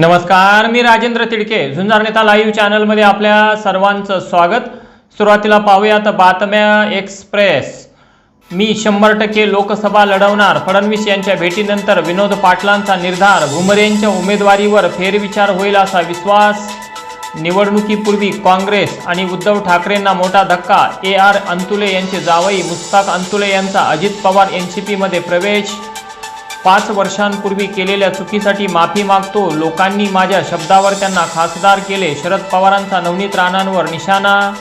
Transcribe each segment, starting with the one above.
नमस्कार मी राजेंद्र तिडके. झुंजार नेता लाईव्ह चॅनलमध्ये आपल्या सर्वांचं स्वागत. सुरुवातीला पाहूयात बातम्या एक्सप्रेस. मी शंभर टक्के लोकसभा लढवणार. फडणवीस यांच्या भेटीनंतर विनोद पाटलांचा निर्धार. भुमरेंच्या उमेदवारीवर फेरविचार होईल असा विश्वास. निवडणुकीपूर्वी काँग्रेस आणि उद्धव ठाकरेंना मोठा धक्का. ए आर अंतुले यांचे जावई मुस्ताक अंतुले यांचा अजित पवार एन सी पीमध्ये प्रवेश. पाच वर्षांपूर्वी केलेल्या चुकीसाठी माफी मागतो लोकांनी माझ्या शब्दावर त्यांना खासदार केले. शरद पवारांचा नवनीत राणांवर निशाणा.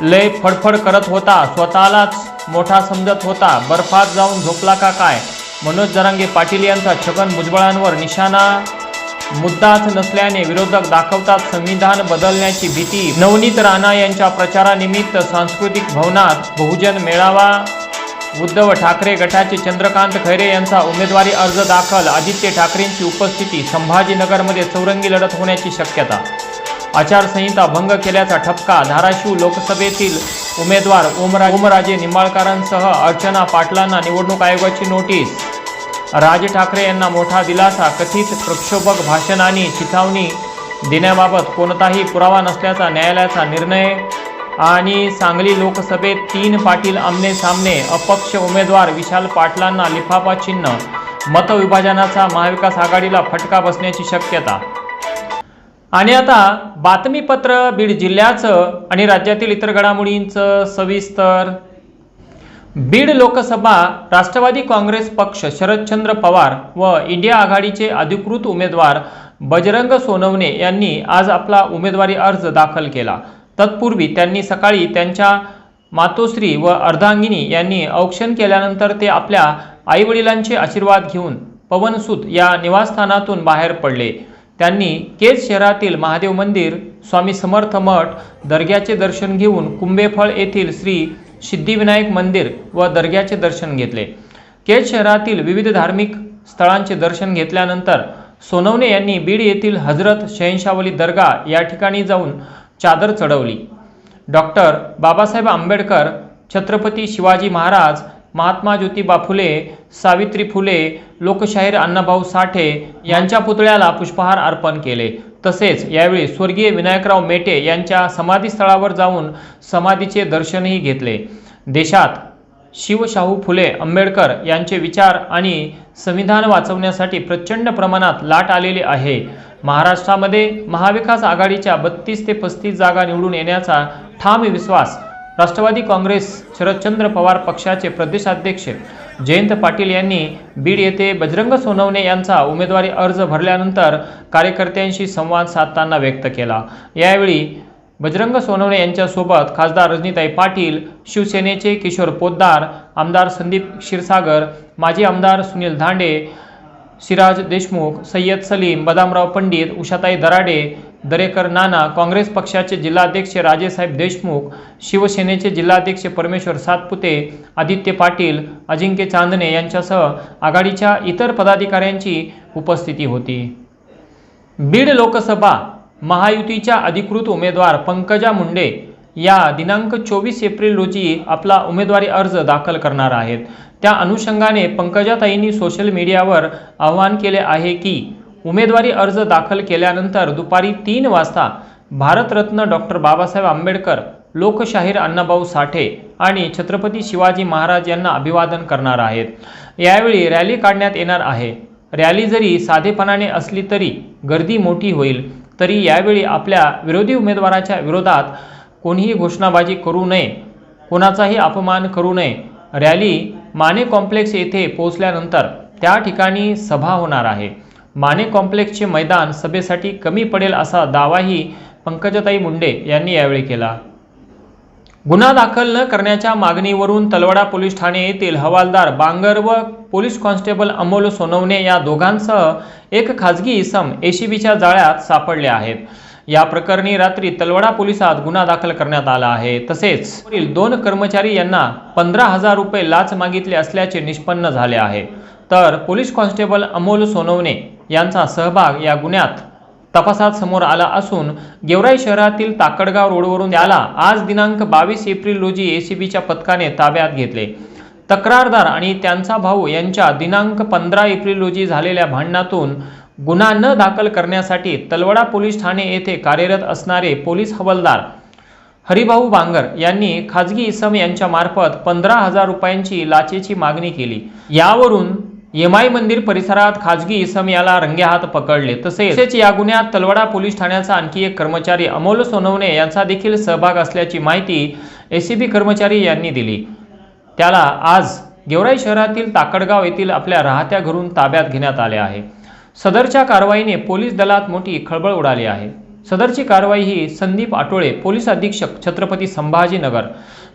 लय फडफड करत होता स्वतःलाच मोठा समजत होता. बर्फात जाऊन झोपला का काय? मनोज जरांगे पाटील यांचा छगन भुजबळांवर निशाणा. मुद्दाच नसल्याने विरोधक दाखवतात संविधान बदलण्याची भीती. नवनीत राणा यांच्या प्रचारानिमित्त सांस्कृतिक भवनात बहुजन मेळावा. उद्धव ठाकरे गटाचे चंद्रकांत खैरे यांचा उमेदवारी अर्ज दाखल. आदित्य ठाकरेंची उपस्थिती संभाजीनगरमध्ये चौरंगी लढत होण्याची शक्यता. आचारसंहिता भंग केल्याचा ठपका धाराशिव लोकसभेतील उमेदवार ओमरा ओमराजे निंबाळकरांसह अर्चना पाटलांना निवडणूक आयोगाची नोटीस. राज ठाकरे यांना मोठा दिलासा कथित प्रक्षोभक भाषण आणि चिथावणी देण्याबाबत कोणताही पुरावा नसल्याचा न्यायालयाचा निर्णय आणि सांगली लोकसभेत तीन पाटील आमने सामने अपक्ष उमेदवार विशाल पाटलांना लिफाफा चिन्ह मतविभाजनाचा महाविकास आघाडीला फटका बसण्याची शक्यता. आणि आता बातमीपत्र बीड जिल्ह्याचं आणि राज्यातील इतर घडामोडींचं सविस्तर. बीड लोकसभा राष्ट्रवादी काँग्रेस पक्ष शरदचंद्र पवार व इंडिया आघाडीचे अधिकृत उमेदवार बजरंग सोनवणे यांनी आज आपला उमेदवारी अर्ज दाखल केला. तत्पूर्वी त्यांनी सकाळी त्यांच्या मातोश्री व अर्धांगिनी यांनी औक्षण केल्यानंतर ते आपल्या आईवडिलांचे आशीर्वाद घेऊन पवनसूत या निवासस्थानातून बाहेर पडले. त्यांनी केज शहरातील महादेव मंदिर स्वामी समर्थ मठ दर्ग्याचे दर्शन घेऊन कुंभेफळ येथील श्री सिद्धिविनायक मंदिर व दर्ग्याचे दर्शन घेतले. केज शहरातील विविध धार्मिक स्थळांचे दर्शन घेतल्यानंतर सोनवणे यांनी बीड येथील हजरत शहनशावली दर्गा या ठिकाणी जाऊन चादर चढवली. डॉक्टर बाबासाहेब आंबेडकर छत्रपती शिवाजी महाराज महात्मा ज्योतिबा फुले सावित्री फुले लोकशाहीर अण्णाभाऊ साठे यांच्या पुतळ्याला पुष्पहार अर्पण केले. तसेच यावेळी स्वर्गीय विनायकराव मेटे यांच्या समाधीस्थळावर जाऊन समाधीचे दर्शनही घेतले. देशात शिवशाहू फुले आंबेडकर यांचे विचार आणि संविधान वाचवण्यासाठी प्रचंड प्रमाणात लाट आलेली आहे. महाराष्ट्रामध्ये महाविकास आघाडीच्या बत्तीस ते पस्तीस जागा निवडून येण्याचा ठाम विश्वास राष्ट्रवादी काँग्रेस शरदचंद्र पवार पक्षाचे प्रदेशाध्यक्ष जयंत पाटील यांनी बीड येथे बजरंग सोनवणे यांचा उमेदवारी अर्ज भरल्यानंतर कार्यकर्त्यांशी संवाद साधताना व्यक्त केला. यावेळी बजरंग सोनवणे यांच्यासोबत खासदार रजनीताई पाटील शिवसेनेचे किशोर पोद्दार आमदार संदीप क्षीरसागर माजी आमदार सुनील धांडे सिराज देशमुख सय्यद सलीम बदामराव पंडित उषाताई दराडे दरेकर नाना काँग्रेस पक्षाचे जिल्हाध्यक्ष राजेसाहेब देशमुख शिवसेनेचे जिल्हाध्यक्ष परमेश्वर सातपुते आदित्य पाटील अजिंक्य चांदणे यांच्यासह आघाडीच्या इतर पदाधिकाऱ्यांची उपस्थिती होती. बीड लोकसभा महायुतीच्या अधिकृत उमेदवार पंकजा मुंडे या दिनांक चोवीस एप्रिल रोजी आपला उमेदवारी अर्ज दाखल करणार आहेत. त्या अनुषंगाने पंकजाताईंनी सोशल मीडियावर आवाहन केले आहे की उमेदवारी अर्ज दाखल केल्यानंतर दुपारी तीन वाजता भारतरत्न डॉक्टर बाबासाहेब आंबेडकर लोकशाहीर अण्णाभाऊ साठे आणि छत्रपती शिवाजी महाराज यांना अभिवादन करणार आहेत. यावेळी रॅली काढण्यात येणार आहे. रॅली जरी साधेपणाने असली तरी गर्दी मोठी होईल. तरी यावेळी आपल्या विरोधी उमेदवाराच्या विरोधात कोणीही घोषणाबाजी करू नये कोणाचाही अपमान करू नये. रॅली माने कॉम्प्लेक्स येथे पोहोचल्यानंतर त्या ठिकाणी सभा होणार आहे. माने कॉम्प्लेक्सचे मैदान सभेसाठी कमी पडेल असा दावाही पंकजताई मुंडे यांनी यावेळी केला. गुन्हा दाखल न करण्याच्या मागणीवरून तलवाडा पोलीस ठाणे येथील हवालदार बांगर व पोलीस कॉन्स्टेबल अमोल सोनवणे या दोघांसह एक खाजगी इसम एसीबीच्या जाळ्यात सापडले आहेत. या प्रकरणी रात्री तलवडा पोलिसात गुन्हा दाखल करण्यात आला आहे. तसेच वरील दोन कर्मचारी यांना पंधरा हजार रुपये लाच मागितले असल्याचे निष्पन्न झाले आहे. तर पोलीस कॉन्स्टेबल अमोल सोनवणे यांचा सहभाग या गुन्ह्यात तपासात समोर आला असून गेवराई शहरातील ताकडगाव रोडवरून त्याला आज दिनांक बावीस एप्रिल रोजी एसीबीच्या पथकाने ताब्यात घेतले. तक्रारदार आणि त्यांचा भाऊ यांच्या दिनांक पंधरा एप्रिल रोजी झालेल्या भांडणातून गुन्हा न दाखल करण्यासाठी तलवडा पोलीस ठाणे येथे कार्यरत असणारे पोलीस हवालदार हरिभाऊ बांगर यांनी खाजगी इसम यांच्यामार्फत पंधरा हजार रुपयांची लाचेची मागणी केली. यावरून यमाई मंदिर परिसरात खाजगी इसम याला रंगेहात पकडले. तसेच या गुन्ह्यात तलवडा पोलीस ठाण्याचा आणखी एक कर्मचारी अमोल सोनवणे यांचा देखील सहभाग असल्याची माहिती एसीबी कर्मचारी यांनी दिली. त्याला आज गेवराई शहरातील ताकडगाव येथील आपल्या राहत्या घरून ताब्यात घेण्यात आले आहे. सदरच्या कारवाईने पोलीस दलात मोठी खळबळ उडाली आहे. सदरची कारवाई ही संदीप आटोळे पोलीस अधीक्षक छत्रपती संभाजीनगर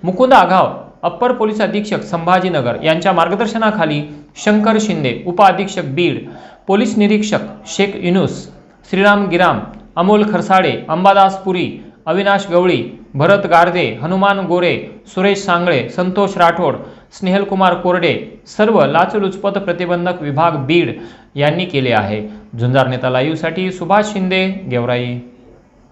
मुकुंद आघाव अप्पर पोलीस अधीक्षक संभाजीनगर यांच्या मार्गदर्शनाखाली शंकर शिंदे उपअधीक्षक बीड पोलीस निरीक्षक शेख युनुस श्रीराम गिराम अमोल खरसाडे अंबादास पुरी अविनाश गवळी भरत गारदे हनुमान गोरे सुरेश सांगळे संतोष राठोड स्नेहलकुमार कोरडे सर्व लाचलुचपत प्रतिबंधक विभाग बीड यांनी केले आहे. झुंजार नेता लाईव्हसाठी सुभाष शिंदे गेवराई.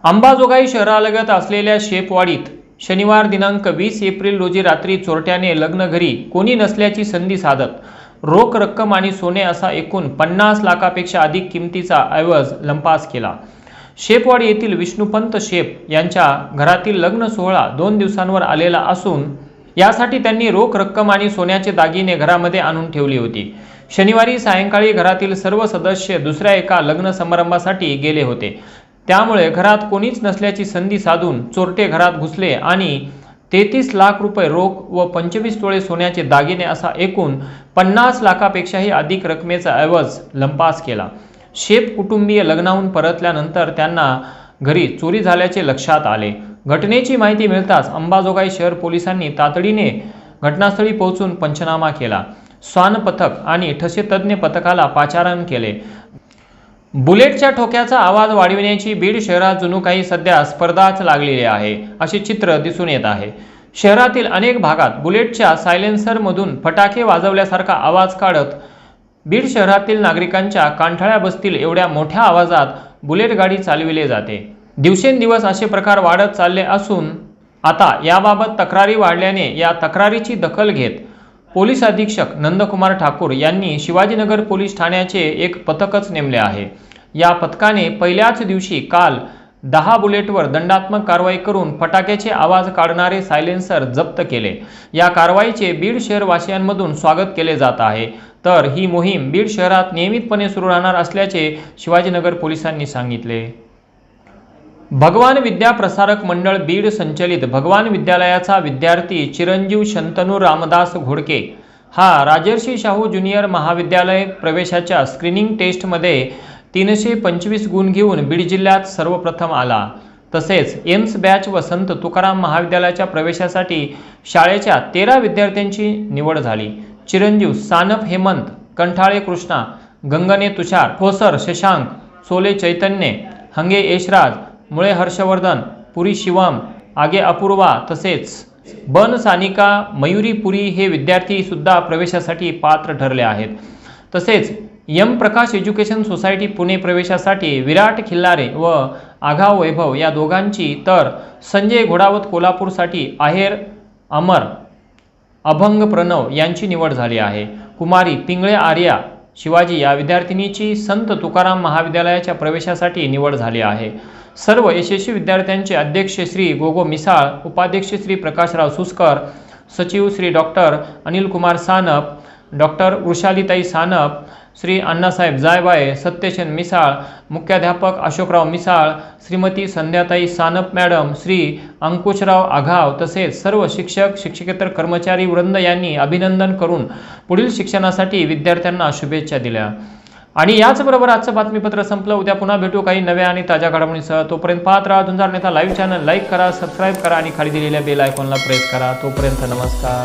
अंबाजोगाई शहरालगत असलेल्या शेपवाडीत शनिवार दिनांक वीस एप्रिल रोजी रात्री चोरट्याने लग्न घरी कोणी नसल्याची संधी साधत रोख रक्कम आणि सोने असा एकूण पन्नास लाखापेक्षा अधिक किमतीचा ऐवज लंपास केला. शेपवाडी येथील विष्णुपंत शेप यांच्या घरातील लग्न सोहळा दोन दिवसांवर आलेला असून यासाठी त्यांनी रोख रक्कम आणि सोन्याचे दागिने घरामध्ये आणून ठेवली होती. शनिवारी सायंकाळी घरातील सर्व सदस्य दुसऱ्या एका लग्न समारंभासाठी गेले होते. त्यामुळे घरात कोणीच नसल्याची संधी साधून चोरटे घरात घुसले आणि तेहतीस लाख रुपये रोख व पंचवीस तोळे सोन्याचे दागिने असा एकूण पन्नास लाखापेक्षाही अधिक रकमेचा ऐवज लंपास केला. शेप कुटुंबीय लग्नाहून परतल्यानंतर त्यांना घरी चोरी झाल्याचे लक्षात आले. घटनेची माहिती मिळताच अंबाजोगाई शहर पोलिसांनी तातडीने घटनास्थळी पोहोचून पंचनामा केला. स्वान पथक आणि ठसे तज्ज्ञ पथकाला पाचारण केले. बुलेटच्या ठोक्याचा आवाज वाढविण्याची बीड शहरात जणू काही सध्या स्पर्धाच लागलेली आहे असे चित्र दिसून येत आहे. शहरातील अनेक भागात बुलेटच्या सायलेन्सरमधून फटाके वाजवल्यासारखा आवाज काढत बीड शहरातील नागरिकांच्या कांठाळ्या बसतील एवढ्या मोठ्या आवाजात बुलेट गाडी चालविले जाते. दिवसेंदिवस असे प्रकार वाढत चालले असून आता याबाबत तक्रारी वाढल्याने या तक्रारीची दखल घेत पोलीस अधीक्षक नंदकुमार ठाकूर यांनी शिवाजीनगर पोलीस ठाण्याचे एक पथकच नेमले आहे. या पथकाने पहिल्याच दिवशी काल दहा बुलेटवर दंडात्मक कारवाई करून फटाक्याचे आवाज काढणारे सायलेन्सर जप्त केले. या कारवाईचे बीड शहरवासियांमधून स्वागत केले जात आहे. तर ही मोहीम बीड शहरात नियमितपणे सुरू राहणार असल्याचे शिवाजीनगर पोलिसांनी सांगितले. भगवान विद्या प्रसारक मंडळ बीड संचलित भगवान विद्यालयाचा विद्यार्थी चिरंजीव शंतनू रामदास घोडके हा राजर्षी शाहू ज्युनियर महाविद्यालय प्रवेशाच्या स्क्रीनिंग टेस्टमध्ये तीनशे पंचवीस गुण घेऊन बीड जिल्ह्यात सर्वप्रथम आला. तसेच एम्स बॅच व संत तुकाराम महाविद्यालयाच्या प्रवेशासाठी शाळेच्या तेरा विद्यार्थ्यांची निवड झाली. चिरंजीव सानप हेमंत कंठाळे कृष्णा गंगने तुषार ठोसर शशांक सोले चैतन्य हंगे यशराज मुळे हर्षवर्धन पुरी शिवम आगे अपूर्वा तसेच बन सानिका मयुरी पुरी हे विद्यार्थी सुद्धा प्रवेशासाठी पात्र ठरले आहेत. तसेच M Prakash education society Pune प्रवेशासाठी विराट खिल्लारे व आघाव वैभव या दोघांची तर संजय घोडावत कोल्हापूरसाठी आहेर अमर अभंग प्रणव यांची निवड झाली आहे. कुमारी पिंगळे आर्या शिवाजी या विद्यार्थिनीची संत तुकाराम महाविद्यालयाच्या प्रवेशासाठी निवड झाली आहे. सर्व यशस्वी विद्यार्थ्यांचे अध्यक्ष श्री गोगो मिसाळ उपाध्यक्ष श्री प्रकाशराव सुस्कर सचिव श्री डॉक्टर अनिल कुमार सानप डॉक्टर वृषालीताई सानप श्री अण्णासाहेब जायबाये सत्यसेन मिसाळ मुख्याध्यापक अशोकराव मिसाळ श्रीमती संध्याताई सानप मॅडम श्री अंकुशराव आघाव तसेच सर्व शिक्षक शिक्षकेतर कर्मचारी वृंद यांनी अभिनंदन करून पुढील शिक्षणासाठी विद्यार्थ्यांना शुभेच्छा दिल्या. आणि याचबरोबर आजचं बातमीपत्र संपलं. उद्या पुन्हा भेटू काही नव्या आणि ताज्या घडामोडींसह. तोपर्यंत पाहत राहा झुंजार नेता लाईव्ह चॅनल लाईक करा सबस्क्राईब करा आणि खाली दिलेल्या बेल आयकॉनला प्रेस करा. तोपर्यंत नमस्कार.